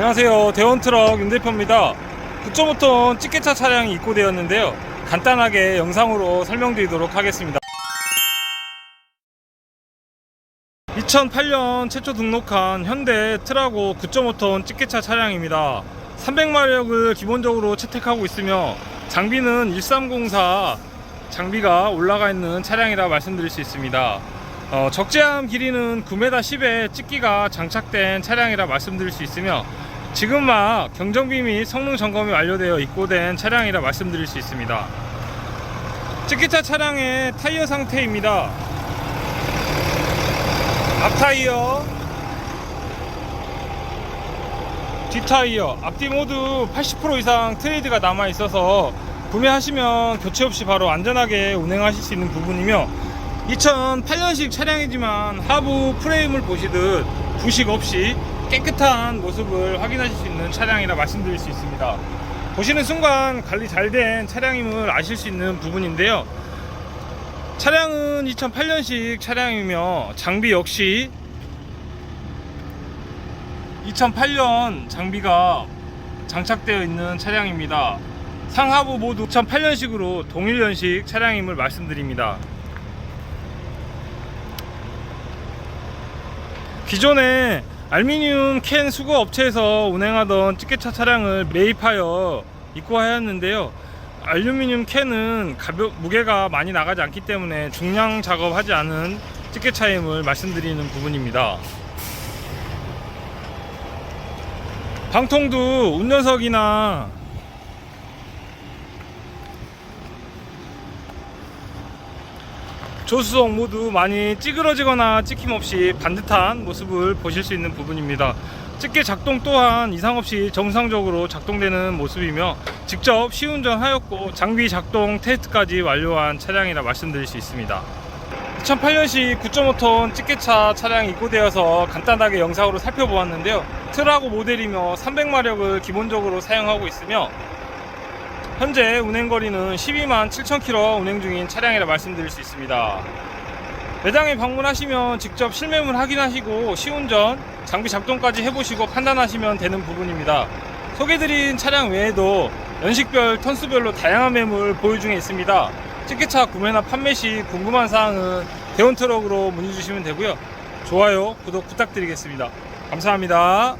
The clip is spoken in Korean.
안녕하세요. 대원트럭 윤대표입니다. 9.5톤 찌개차 차량이 입고되었는데요. 간단하게 영상으로 설명드리도록 하겠습니다. 2008년 최초 등록한 현대 트라고 9.5톤 찌개차 차량입니다. 300마력을 기본적으로 채택하고 있으며 장비는 1304 장비가 올라가 있는 차량이라 말씀드릴 수 있습니다. 어, 적재함 길이는 9m 10에 찍기가 장착된 차량이라 말씀드릴 수 있으며 지금 막 경정비 및 성능 점검이 완료되어 입고된 차량이라 말씀드릴 수 있습니다. 찍기차 차량의 타이어 상태입니다. 앞 타이어, 뒷 타이어, 앞뒤 모두 80% 이상 트레이드가 남아 있어서 구매하시면 교체 없이 바로 안전하게 운행하실 수 있는 부분이며 2008년식 차량이지만 하부 프레임을 보시듯 부식 없이 깨끗한 모습을 확인하실 수 있는 차량이라 말씀드릴 수 있습니다. 보시는 순간 관리 잘 된 차량임을 아실 수 있는 부분인데요. 차량은 2008년식 차량이며 장비 역시 2008년 장비가 장착되어 있는 차량입니다. 상하부 모두 2008년식으로 동일년식 차량임을 말씀드립니다. 기존에 알루미늄 캔 수거 업체에서 운행하던 찌개차 차량을 매입하여 입고하였는데요. 알루미늄 캔은 가볍 무게가 많이 나가지 않기 때문에 중량 작업하지 않은 찌개차임을 말씀드리는 부분입니다. 방통도 운전석이나 조수석 모두 많이 찌그러지거나 찍힘 없이 반듯한 모습을 보실 수 있는 부분입니다. 집게 작동 또한 이상 없이 정상적으로 작동되는 모습이며 직접 시운전하였고 장비 작동 테스트까지 완료한 차량이라 말씀드릴 수 있습니다. 2008년식 9.5톤 집게차 차량이 입고되어서 간단하게 영상으로 살펴보았는데요. 트라고 모델이며 300마력을 기본적으로 사용하고 있으며 현재 운행거리는 12만 7천 킬로 운행 중인 차량이라 말씀드릴 수 있습니다. 매장에 방문하시면 직접 실매물 확인하시고 시운전, 장비 작동까지 해보시고 판단하시면 되는 부분입니다. 소개드린 차량 외에도 연식별, 턴수별로 다양한 매물 보유 중에 있습니다. 찌개차 구매나 판매 시 궁금한 사항은 대원트럭으로 문의 주시면 되고요. 좋아요, 구독 부탁드리겠습니다. 감사합니다.